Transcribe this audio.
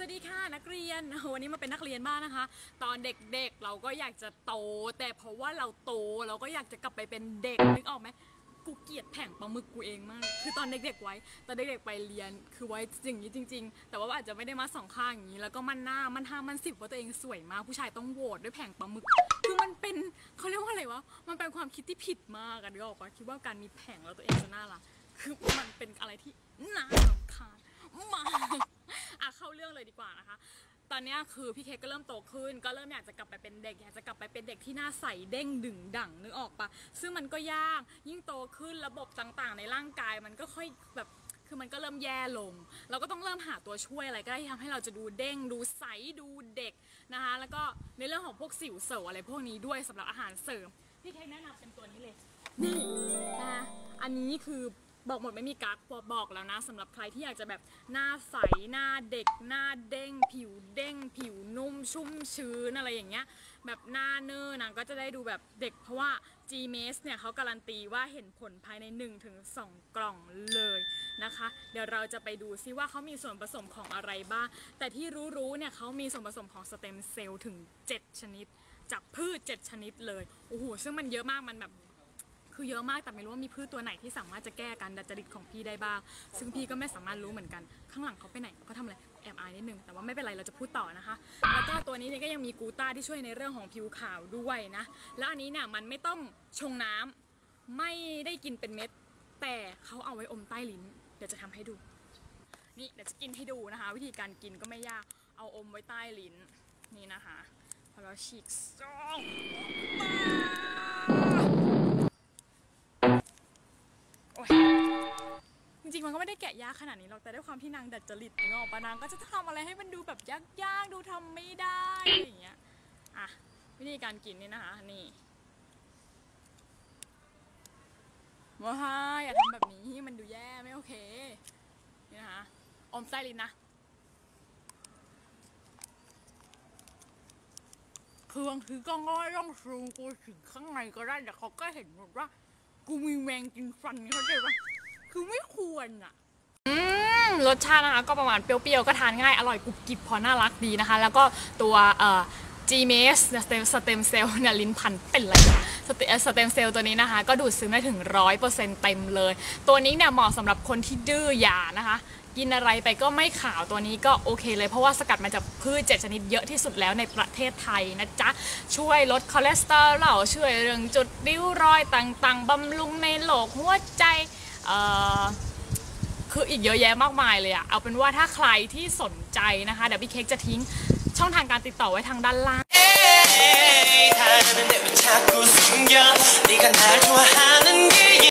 สวัสดีค่ะนักเรียนวันนี้มาเป็นนักเรียนบ้างนะคะ ตอนเด็กๆเราก็อยากจะโต แต่เพราะว่าเราโตเราก็อยากจะกลับไปเป็นเด็กนึกออกไหมกูเกลียดแผงปลาหมึกกูเองมาก คือตอนเด็กๆไว้ตอนเด็กๆไปเรียนคือไว้อย่างนี้จริง ๆ แต่ว่าอาจจะไม่ได้มาสองข้างอย่างนี้แล้วก็มันหน้ามันห้ามันสิบว่าตัวเองสวยมากผู้ชายต้องโหวตด้วยแผงปลาหมึกคือมันเป็นเขาเรียกว่าอะไรวะมันเป็นความคิดที่ผิดมากอะนึกออกปะคิดว่าการมีแผงแล้วตัวเองจะน่ารักคือมันเป็นอะไรที่น่ารำคาญมาก เลยดีกว่านะคะ ตอนนี้คือพี่เค้กก็เริ่มโตขึ้น ก็เริ่มอยากจะกลับไปเป็นเด็ก อยากจะกลับไปเป็นเด็กที่หน้าใสเด้งดึงดั่งนึกออกปะซึ่งมันก็ยากยิ่งโตขึ้นระบบต่างๆ ในร่างกายมันก็ค่อยแบบคือมันก็เริ่มแย่ลง เราก็ต้องเริ่มหาตัวช่วยอะไรก็ได้ที่ทำให้เราจะดูเด้ง ดูใส ดูเด็กนะคะ แล้วก็ในเรื่องของพวกสิวเสวอะไรพวกนี้ด้วยสำหรับอาหารเสริม พี่เค้กแนะนำเป็นตัวนี้เลย นี่นะคะอันนี้คือ บอกหมดไม่มีกักบอบอกแล้วนะสำหรับใครที่อยากจะแบบหน้าใสหน้าเด็ก หน้าเด้ง ผิวเด้ง ผิวนุ่มชุ่มชื้นอะไรอย่างเงี้ยแบบหน้าเนอร์นะก็จะได้ดูแบบเด็กเพราะว่า g m a s เนี่ยเขาการันตีว่าเห็นผลภายใน 1-2 กล่องเลยนะคะ เดี๋ยวเราจะไปดูซิว่าเขามีส่วนผสมของอะไรบ้าง แต่ที่รู้ๆเนี่ยเขามีส่วนผสมของสเต็มเซลล์ถึง 7 ชนิด จากพืช 7 ชนิดเลย โอ้โห ซึ่งมันเยอะมากมันแบบ คือเยอะมากแต่ไม่รู้ว่ามีพืชตัวไหนที่สามารถจะแก้การดัดจริตของพี่ได้บ้าง ซึ่งพี่ก็ไม่สามารถรู้เหมือนกัน ข้างหลังเขาไปไหนเขาทำอะไรแอบอายนิดนึงแต่ว่าไม่เป็นไรเราจะพูดต่อนะคะแล้วก็ตัวนี้เนี่ยก็ยังมีกูต้าที่ช่วยในเรื่องของผิวขาวด้วยนะแล้วอันนี้เนี่ยมันไม่ต้องชงน้ำไม่ได้กินเป็นเม็ด แต่เขาเอาไว้อมใต้ลิ้น เดี๋ยวจะทำให้ดู นี่เดี๋ยวจะกินให้ดูนะคะ วิธีการกินก็ไม่ยากเอาอมไว้ใต้ลิ้นนี่นะคะพอเราฉีกซอง ริงๆมันก็ไม่ได้แกะยากขนาดนี้หรอกแต่ด้วยความที่นางดัดจริตนึกออกปะนางก็จะทำอะไรให้มันดูแบบยากๆดูทำไม่ได้อะไรอย่างเงี้ยอะวิธีการกินนี่นะคะนี่ว้าอย่าทำแบบนี้มันดูแย่ไม่โอเคนี่นะคะอมใต้ลิ้นนะคือบางทีก็ง่อยต้องซูมกูถึงข้างในก็ได้แต่เขาก็เห็นหมดว่า กูมีแมงกินฟันเขาใจปะ คือไม่ควรอะรสชาตินะคะก็ประมาณเปรี้ยวๆ ก็ทานง่ายอร่อยกรุบกริบพอน่ารักดีนะคะ แล้วก็ตัวเอ่อ g m a s สเต็มสเต็มเซลล์เนี่ยลิ้นพันเป็นอะไรสเตสเต็มเซลล์ตัวนี้นะคะ ก็ดูดซึมได้ถึงร้อยเปอร์เซ็นต์เต็มเลย ตัวนี้เนี่ยเหมาะสำหรับคนที่ดื้อยานะคะ กินอะไรไปก็ไม่ขาวตัวนี้ก็โอเคเลยเพราะว่าสกัดมาจากพืชเจ็ดชนิดเยอะที่สุดแล้วในประเทศไทยนะจ๊ะ ช่วยลดคอเลสเตอรอลช่วยเรื่องจุดริ้วรอยต่างๆบำรุงในโหลกหัวใจ คืออีกเยอะแยะมากมายเลยอะเอาเป็นว่าถ้าใครที่สนใจนะคะ เดี๋ยวพี่เค้กจะทิ้งช่องทางการติดต่อไว้ทางด้านล่าง 에이, 다르는데 왜 자꾸 숨겨 네가 날 좋아하는 게